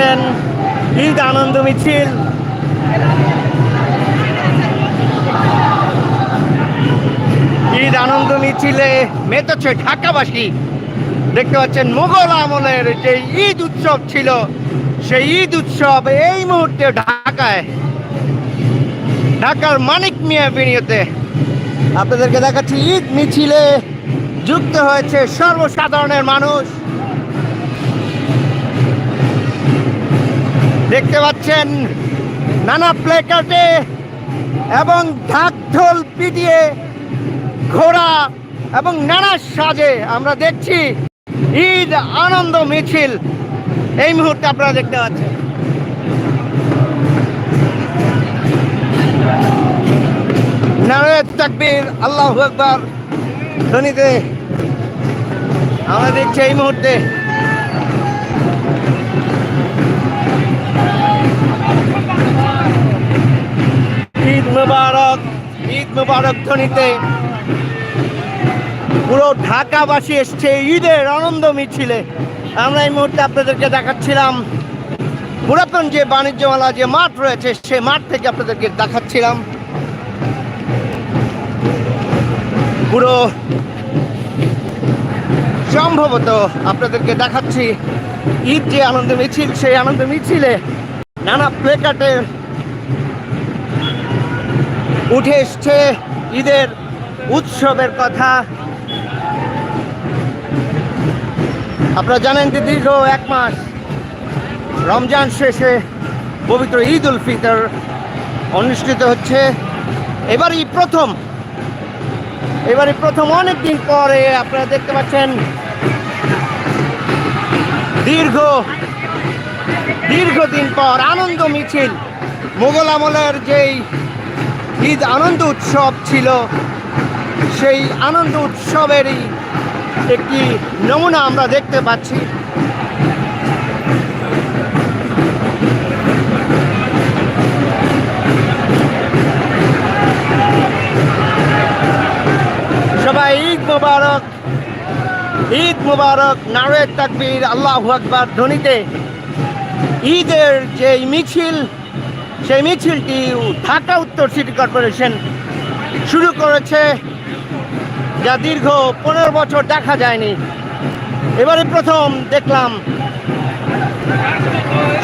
দেখতে ঈদ আনন্দ মিছিল। ঈদ আনন্দ মিছিলে মেতেছে ঢাকাবাসী। দেখতে পাচ্ছেন মোগল আমলের যে ঈদ উৎসব ছিল, সেই ঈদ উৎসব এই মুহূর্তে ঢাকায়। ঢাকার মানিক মিয়া বিনিয়োতে আপনাদেরকে দেখাচ্ছি, ঈদ মিছিলে যুক্ত হয়েছে সর্বসাধারণের মানুষ। দেখতে পাচ্ছেন নানা প্লেকার্টে এবং ঢাক ঢোল পিটিয়ে ঘোড়া এবং নানা সাজে আমরা দেখছি ঈদ আনন্দ মিছিল। এই মুহূর্তে আপনারা দেখতে পাচ্ছেন। আল্লাহ আমরা দেখছি এই মুহূর্তে ঈদ মুবারক ঈদ মুবারক ধ্বনিতে পুরো ঢাকাবাসী এসছে ঈদের আনন্দ মিছিলে। আমরা এই মুহূর্তে আপনাদেরকে দেখাচ্ছিলাম পুরাতন যে বাণিজ্যমেলা যে মাঠ রয়েছে, সে মাঠ থেকে আপনাদেরকে দেখাচ্ছিলাম। পুরো সম্ভবত আপনাদেরকে দেখাচ্ছি ঈদ যে আনন্দ মিছিল, সেই আনন্দ মিছিলে নানা প্লেকার্টে উঠে এসছে ঈদের উৎসবের কথা। আপনারা জানেন যে দীর্ঘ এক মাস রমজান শেষে পবিত্র ঈদ উল ফিতর অনুষ্ঠিত হচ্ছে। এবারই প্রথম এবারই প্রথম অনেক দিন পরে আপনারা দেখতে পাচ্ছেন দীর্ঘ, দীর্ঘদিন পর আনন্দ মিছিল, মোগল আমলের যেই ঈদ আনন্দ উৎসব ছিল। সেই আনন্দ উৎসবেরই একটি নমুনা আমরা দেখতে পাচ্ছি। সবাই, ঈদ মুবারক ঈদ মুবারক, নারে তাকবির, আল্লাহ আকবার, ধ্বনিতে। ঈদের যে মিছিল সেই মিছিলটি ঢাকা উত্তর সিটি কর্পোরেশন শুরু করেছে যা দীর্ঘ পনেরো বছর দেখা যায়নি। এবারে প্রথম দেখলাম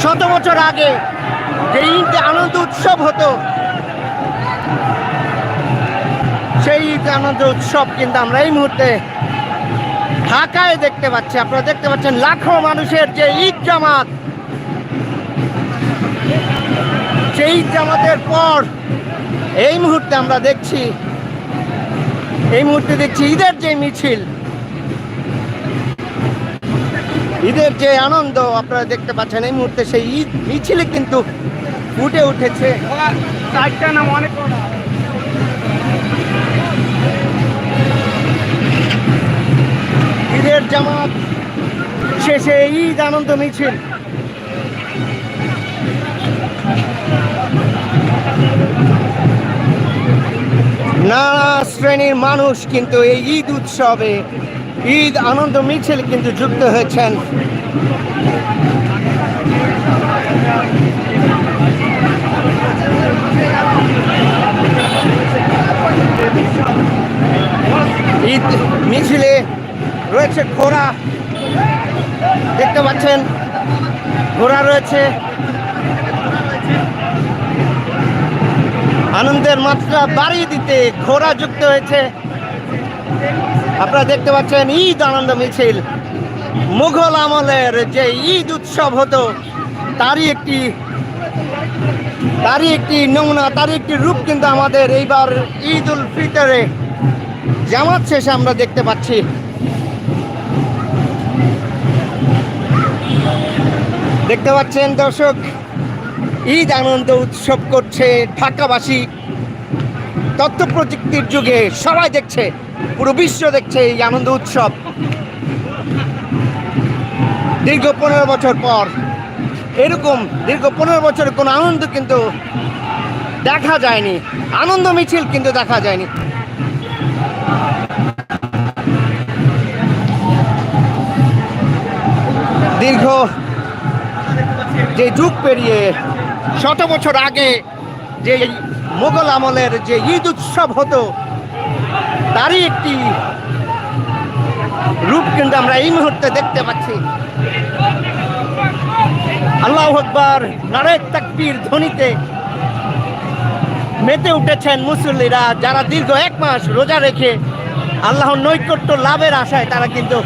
শত বছর আগে যে ঈদ আনন্দ উৎসব হতো, সেই ঈদ আনন্দ উৎসব কিন্তু আমরা এই মুহূর্তে ঢাকায় দেখতে পাচ্ছি। আপনারা দেখতে পাচ্ছেন লাখো মানুষের যে ঈদ জামাত সেই ঈদ জামাতের পর এই মুহূর্তে আমরা দেখছি এই মুহূর্তে দেখছি ঈদের যে মিছিল ঈদের যে আনন্দ আপনারা দেখতে পাচ্ছেন এই মুহূর্তে সেই ঈদ মিছিলে কিন্তু ফুটে উঠেছে। নাম অনেক ঈদের জামাত শেষে ঈদ আনন্দ মিছিল। নানা শ্রেণির মানুষ কিন্তু এই ঈদ উৎসবে, ঈদ আনন্দ মিছিল কিন্তু যুক্ত হয়েছেন। ঈদ মিছিলে রয়েছে ঘোড়া। দেখতে পাচ্ছেন, ঘোড়া রয়েছে। আনন্দের মাত্রা বাড়িয়ে দিতে ঘোড়া যুক্ত হয়েছে। আপনারা দেখতে পাচ্ছেন, ঈদ আনন্দ মিছিল। মুঘল আমলের যে ঈদ উৎসব হতো, তারই একটি তারই একটি নমুনা, তারই একটি রূপ কিন্তু আমাদের এইবার ঈদ উল ফিতরে জামাত শেষে আমরা দেখতে পাচ্ছি। দেখতে পাচ্ছেন দর্শক ঈদ আনন্দ উৎসব করছে ঢাকাবাসী। তথ্য প্রযুক্তির যুগে সবাই দেখছে, পুরো বিশ্ব দেখছে এই আনন্দ উৎসব। দীর্ঘ পনেরো বছর পর, এরকম দীর্ঘ পনেরো বছরের কোনো আনন্দ কিন্তু দেখা যায়নি। আনন্দ মিছিল কিন্তু দেখা যায়নি। দীর্ঘ যে যুগ পেরিয়ে শত বছর আগে যে মোগল আমলের যে ঈদ উৎসব হতো, তারই একটি রূপ কিন্তু আমরা এই মুহূর্তে দেখতে পাচ্ছি। আল্লাহ আকবর নারেক তাকবীর ধ্বনিতে মেতে উঠেছেন মুসল্লিরা যারা দীর্ঘ এক মাস রোজা রেখে আল্লাহর নৈকট্য লাভের আশায় তারা কিন্তু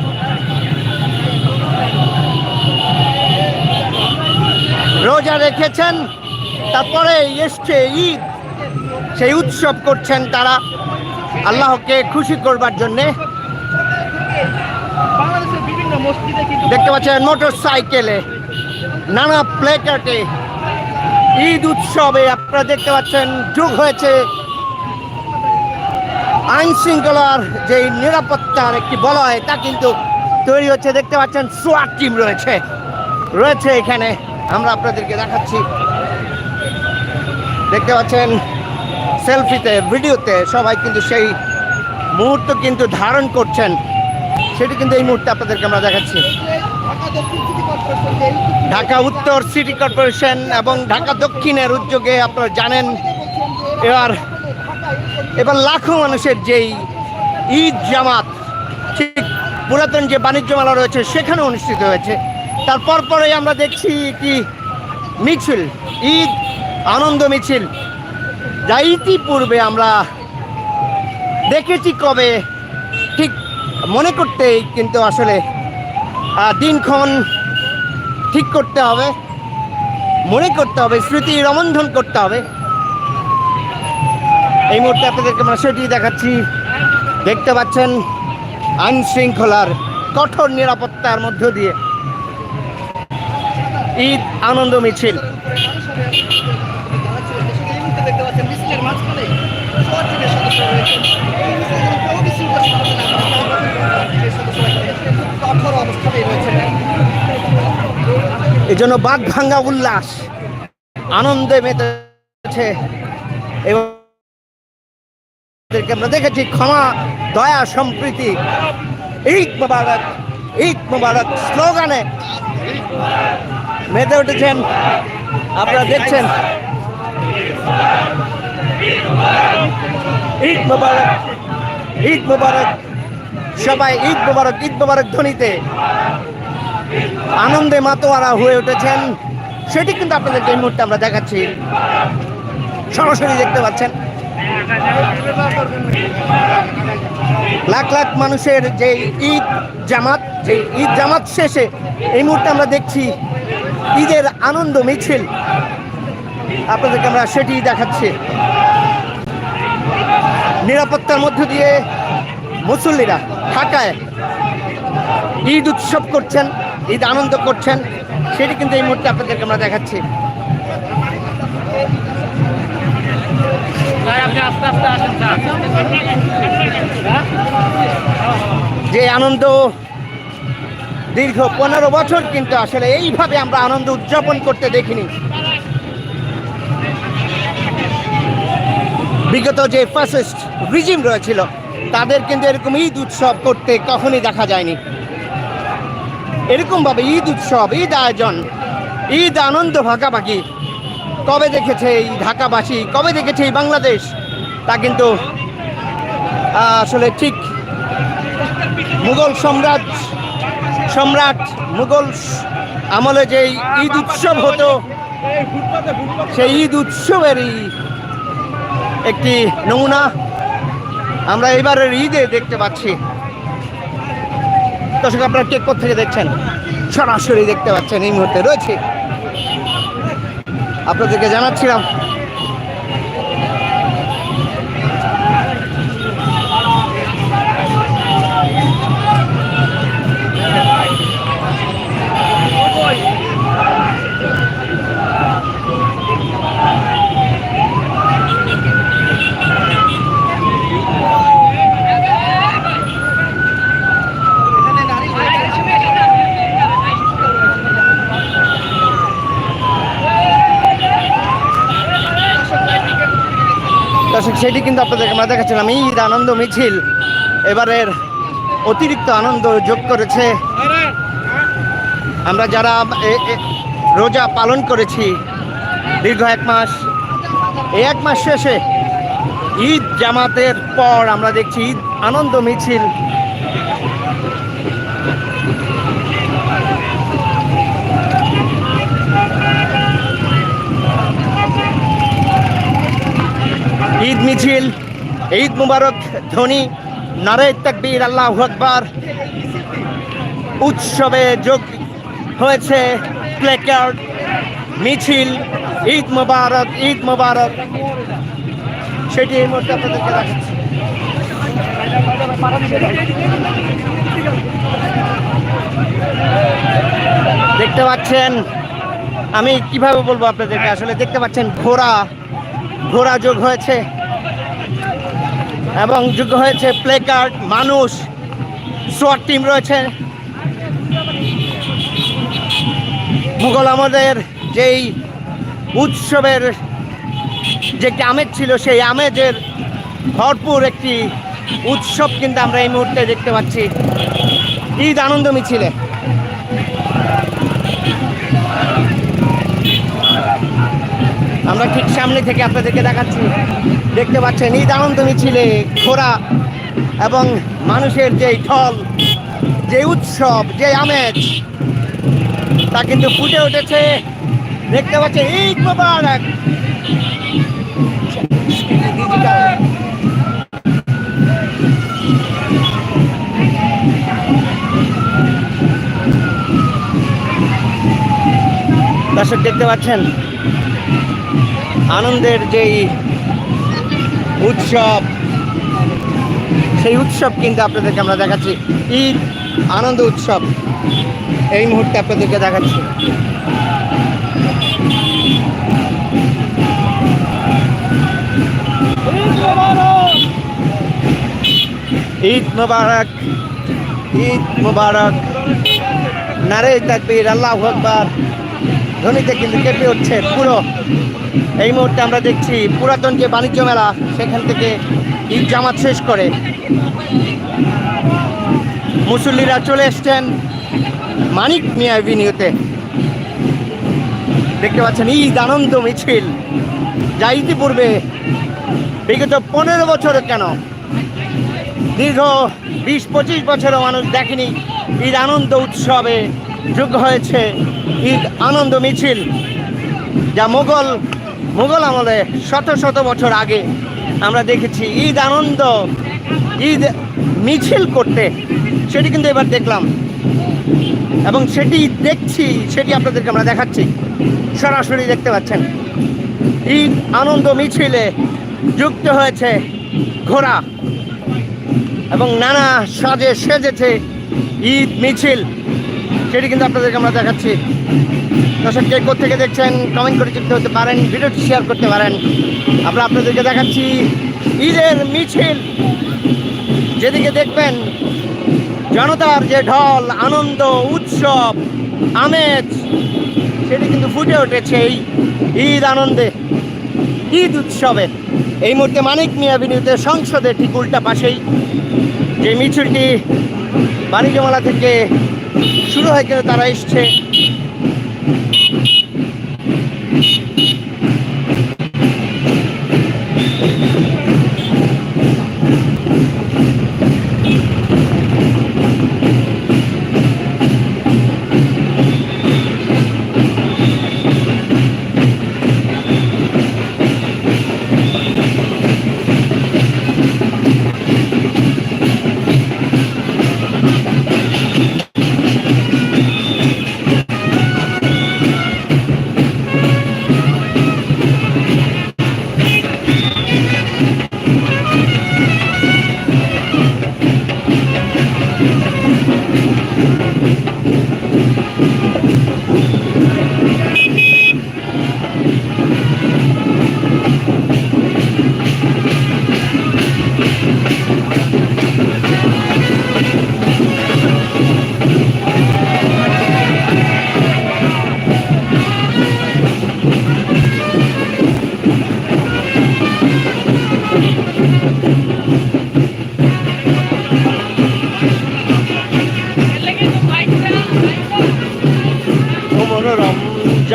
রোজা রেখেছেন তারপরে এসছে ঈদ। সেই উৎসব করছেন তারা। আল্লাহকে খুশি করবার জন্যে। বিভিন্ন দেখতে পাচ্ছেন মোটর সাইকেলে নানা প্লেকার্টে ঈদ উৎসবে আপনারা দেখতে পাচ্ছেন যোগ হয়েছে। আইন শৃঙ্খলার যে নিরাপত্তার একটি বলয় তা কিন্তু তৈরি হচ্ছে। দেখতে পাচ্ছেন সোয়াট টিম রয়েছে। রয়েছে এখানে। আমরা আপনাদেরকে দেখাচ্ছি। দেখতে পাচ্ছেন, সেলফিতে, ভিডিওতে সবাই কিন্তু সেই মুহূর্ত কিন্তু ধারণ করছেন। সেটি কিন্তু এই মুহূর্তে আপনাদেরকে আমরা দেখাচ্ছি। ঢাকা উত্তর সিটি কর্পোরেশন এবং ঢাকা দক্ষিণের উদ্যোগে আপনারা জানেন, এবার এবার লাখো মানুষের যেই ঈদ জামাত, ঠিক পুরাতন যে বাণিজ্য মেলা রয়েছে সেখানে অনুষ্ঠিত হয়েছে। তারপর পরে আমরা দেখছি কি? মিছিল, ঈদ, আনন্দ মিছিল। যা ইতিপূর্বে আমরা দেখেছি কবে, ঠিক মনে করতেই কিন্তু আসলে দিনক্ষণ ঠিক করতে হবে, মনে করতে হবে, স্মৃতি রমন্ধন করতে হবে। এই মুহূর্তে আপনাদেরকে আমরা সেটি দেখাচ্ছি। দেখতে পাচ্ছেন আইন শৃঙ্খলার কঠোর নিরাপত্তার মধ্য দিয়ে। ঈদ আনন্দ মিছিল। এই মুহূর্তে দেখতে পাচ্ছেন মিছিলের মাঝখানে সোয়াট টিমের সদস্য রয়েছেন এই মিছিলে যেন কোনো বিশৃঙ্খলা সমাধান না হয়, টিমের সদস্যরা এখানে কঠোর অবস্থানেই রয়েছেন এই জন্য বাঘ ভাঙ্গা উল্লাস। আনন্দে মেতেছে। এবং আমরা দেখেছি ক্ষমা দয়া সম্প্রীতি। ঈদ মোবারক ঈদ মোবারক স্লোগানে। মেতে উঠেছেন। আপনারা দেখছেন। ঈদ মোবারক ঈদ মোবারক। সবাই ঈদ মোবারক ঈদ মোবারক ধ্বনিতে আনন্দে মাতোয়ারা হয়ে উঠেছেন। সেটি কিন্তু আপনাদেরকে এই মুহূর্তে আমরা দেখাচ্ছি। সরাসরি দেখতে পাচ্ছেন। লাখ লাখ মানুষের যে ঈদ জামাত যে ঈদ জামাত শেষে এই মুহূর্তে আমরা দেখছি ঈদের আনন্দ মিছিল। আপনাদেরকে আমরা সেটি দেখাচ্ছি। নিরাপত্তার মধ্য দিয়ে মুসল্লিরা ঢাকায় ঈদ উৎসব করছেন ঈদ আনন্দ করছেন সেটি কিন্তু এই মুহূর্তে আপনাদেরকে আমরা দেখাচ্ছি। যে আনন্দ দীর্ঘ পনেরো বছর কিন্তু আসলে এইভাবে আমরা আনন্দ উদযাপন করতে দেখিনি। বিগত যে ফাসিস্ট রিজিম রয়েছিল, তাদের কিন্তু এরকম ঈদ উৎসব করতে কখনই দেখা যায়নি। এরকমভাবে ঈদ উৎসব, ঈদ আয়োজন, ঈদ আনন্দ ভাগাভাগি, কবে দেখেছে এই ঢাকাবাসী, কবে দেখেছে এই বাংলাদেশ, তা কিন্তু আসলে ঠিক মুঘল সম্রাট সম্রাট মুঘল আমলে যে ঈদ উৎসব হতো, সেই ঈদ উৎসবেরই একটি নমুনা আমরা এবারের ঈদে দেখতে পাচ্ছি। দর্শক, আপনারা কে থেকে দেখছেন? সরাসরি দেখতে পাচ্ছেন, এই মুহূর্তে রয়েছে। আপনাদেরকে জানাচ্ছিলাম এখানে নারী দর্শক, সেটি কিন্তু আপনাদেরকে আমরা দেখাচ্ছিলাম। ঈদ, আনন্দ, মিছিল। এবারের অতিরিক্ত আনন্দ যোগ করেছে। আমরা যারা রোজা পালন করেছি, দীর্ঘ এক মাস এই এক মাস শেষে ঈদ জামাতের পর আমরা দেখছি ঈদ, আনন্দ, মিছিল ঈদ মিছিল, ঈদ মুবারক ধ্বনি নারে তাকবীর, আল্লাহ আকবার। উৎসবে যোগ হয়েছে প্লেকার্ড মিছিল, ঈদ মুবারক ঈদ মুবারক। সেটি এই মুহূর্তে আপনাদেরকে দেখাচ্ছি। দেখতে পাচ্ছেন, আমি কীভাবে বলব আপনাদেরকে? আসলে দেখতে পাচ্ছেন ঘোড়া ঘোড়া যোগ হয়েছে এবং যোগ হয়েছে প্লে কার্ড মানুষ সোয়ার টিম রয়েছে। মুঘল আমাদের যেই উৎসবের যে আমেজ ছিল, সেই আমেজের ভরপুর একটি উৎসব কিন্তু আমরা এই মুহূর্তে দেখতে পাচ্ছি। ঈদ আনন্দ মিছিলে। আমরা ঠিক সামনে থেকে আপনাদেরকে দেখাচ্ছি। দেখতে পাচ্ছেন ঈদ আনন্দ মিছিলে ঘোড়া এবং মানুষের যে ঢল যে উৎসব যে আমেজ, তা কিন্তু ফুটে উঠেছে। দেখতে পাচ্ছেন, ঈদ মোবারক। দর্শক, দেখতে পাচ্ছেন আনন্দের যেই উৎসব, সেই উৎসব কিন্তু আপনাদেরকে আমরা দেখাচ্ছি। ঈদ, আনন্দ উৎসব, এই মুহূর্তে আপনাদেরকে দেখাচ্ছি। ঈদ মোবারক ঈদ মোবারক। নারে তাকবীর, আল্লাহ আকবার। ধ্বনিতে কিন্তু কেঁপে উঠছে পুরো। এই মুহূর্তে আমরা দেখছি পুরাতন যে বাণিজ্য মেলা, সেখান থেকে ঈদ জামাত শেষ করে। মুসল্লিরা চলে এসছেন মানিক মিয়া অ্যাভিনিউতে দেখতে পাচ্ছেন ঈদ, আনন্দ, মিছিল। যা ইতিপূর্বে বিগত পনেরো বছরে কেন? দীর্ঘ বিশ পঁচিশ বছরও মানুষ দেখেনি ঈদ, আনন্দ, উৎসবে যোগ হয়েছে ঈদ আনন্দ মিছিল, যা মোগল মোগল আমলে শত শত বছর আগে আমরা দেখেছি। ঈদ আনন্দ, ঈদ মিছিল করতে, সেটি কিন্তু এবার দেখলাম। এবং সেটি দেখছি, সেটি আপনাদেরকে আমরা দেখাচ্ছি। সরাসরি দেখতে পাচ্ছেন। ঈদ আনন্দ মিছিলে যুক্ত হয়েছে ঘোড়া এবং নানা সাজে সেজেছে ঈদ মিছিল। সেটি কিন্তু আপনাদেরকে আমরা দেখাচ্ছি। দর্শক, কে থেকে দেখছেন কমেন্ট করে যুক্ত হতে পারেন, ভিডিওটি শেয়ার করতে পারেন, আমরা আপনাদেরকে দেখাচ্ছি ঈদের মিছিল। যেদিকে দেখবেন, জনতার যে ঢল, আনন্দ, উৎসব, আমেজ, সেটি কিন্তু ফুটে উঠেছে এই ঈদ আনন্দে, ঈদ উৎসবে। এই মুহূর্তে মানিক মিয়া বিনিয়োগের সংসদের ঠিক উল্টা পাশেই যে মিছিলটি বাণিজ্যমেলা থেকে শুরু হয়ে গেলে তারা এসছে।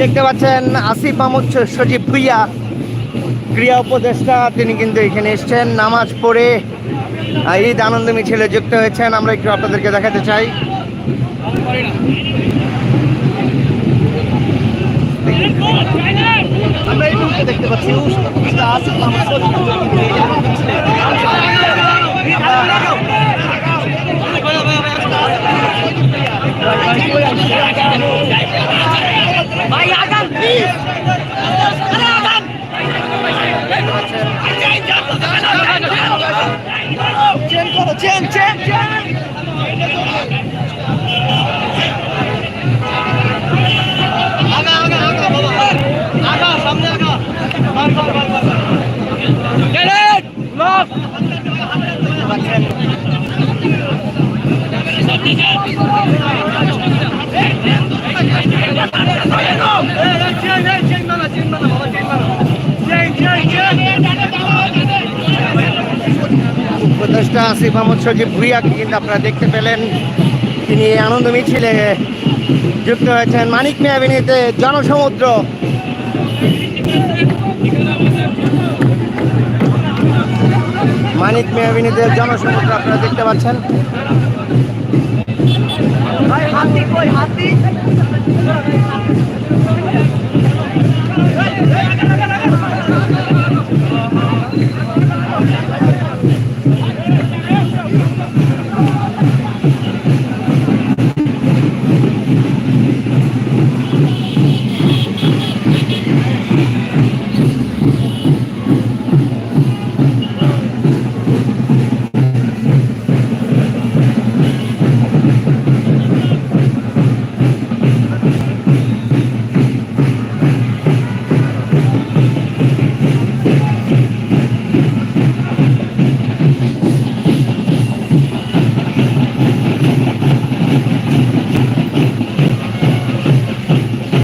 দেখতে পাচ্ছেন আসিফ মাহমুদ সজীব ভুইয়া, ক্রিয়া উপদেষ্টা। তিনি কিন্তু এখানে এসছেন নামাজ পড়ে। ঈদ আনন্দ মিছিলে যুক্ত হয়েছেন। আমরা একটু আপনাদেরকে দেখাতে চাই। আমরা দেখতে পাচ্ছি চেন চেন চেন আগা আগা আগা বাবা আগা সামনে আগা বার বার বার বার গেলেন লক উপদেষ্টা আসিফ মাহমুদ সজীব ভুইয়াকে কিন্তু আপনারা দেখতে পেলেন তিনি আনন্দ মিছিলে যুক্ত হয়েছেন। মানিক মেয়াবিনীতে জনসমুদ্র। মানিক মেয়াবিনীতে জনসমুদ্র আপনারা দেখতে পাচ্ছেন। হাতি কই? হাতি?